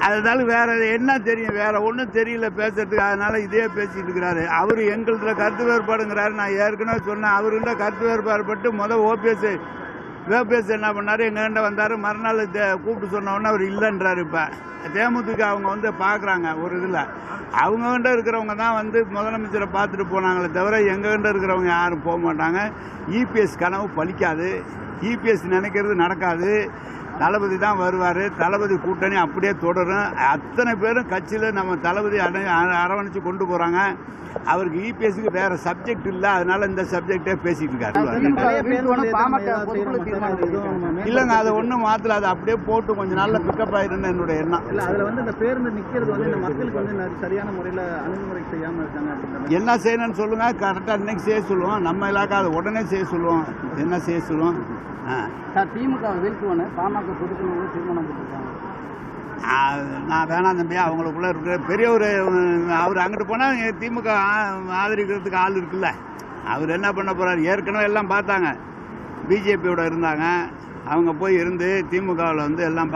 அதனால வேற என்ன தெரியும் வேற ஒன்றும் தெரியல பேசுறதுக்கு. அதனால இதே பேசிட்டு இருக்கிறாரு. அவர் எங்கள்கிட்ட கருத்து வேறுபாடுங்கிறாரு. நான் ஏற்கனவே சொன்னேன் அவருகிட்ட கருத்து வேறுபாடுபட்டு முதல் ஓபிஎஸ் ஓபிஎஸ் என்ன பண்ணாரு எங்ககிட்ட வந்தாரு. மறுநாள் கூப்பிட்டு சொன்ன உடனே அவர் இல்லைன்றாரு இப்போ. தேமுதிக அவங்க வந்து பார்க்குறாங்க ஒரு இதில். அவங்ககிட்ட இருக்கிறவங்க தான் வந்து முதலமைச்சரை பார்த்துட்டு போனாங்களே தவிர எங்ககிட்ட இருக்கிறவங்க யாரும் போக மாட்டாங்க. இபிஎஸ் கனவு பலிக்காது இபிஎஸ் நினைக்கிறது நடக்காது. தளபதி தான் வருவார். தளபதி கூட்டணி அப்படியே தொடரும். அத்தனை பேரும் கட்சியில் நம்ம தளபதி அரவணைச்சு கொண்டு போகிறாங்க அவருக்கு இபிஎஸ்க்கு வேற சப்ஜெக்ட் இல்லை அதனால இந்த சப்ஜெக்டே பேசிட்டு இருக்காரு. இல்லைங்க அதை ஒன்றும் மாற்றல அதை அப்படியே போட்டு கொஞ்சம் நாள்ல பிக்கப் ஆயிருன்னு என்னுடைய எண்ணம். இல்ல அதுல வந்து இந்த பேருந்து நிக்கிறது வந்து இந்த மக்களுக்கு வந்து சரியான முறையில அணுகுமுறை செய்யாம இருக்காங்க. என்ன செய்யணும்னு சொல்லுங்க கரெக்டாக இன்னைக்கு செய்ய சொல்லுவோம். நம்ம இலாக்கா அதை உடனே செய்ய சொல்லுவோம். என்ன செய்ய சொல்லுவோம்? திமுக வீழ்த்துவனு பாமக பொதுக்குழு தீர்மானம் போட்டிருக்காங்க. ஆ, நான் வேணாம் தம்பி அவங்களுக்குள்ள இருக்கிற பெரியவர் அவர் அங்கிட்டு போனால் திமுக ஆதரிக்கிறதுக்கு ஆள் இருக்குல்ல. அவர் என்ன பண்ண போறாரு? ஏற்கனவே எல்லாம் பார்த்தாங்க. பிஜேபியோட இருந்தாங்க. அவங்க போய் இருந்து திமுகவில் வந்து எல்லாம்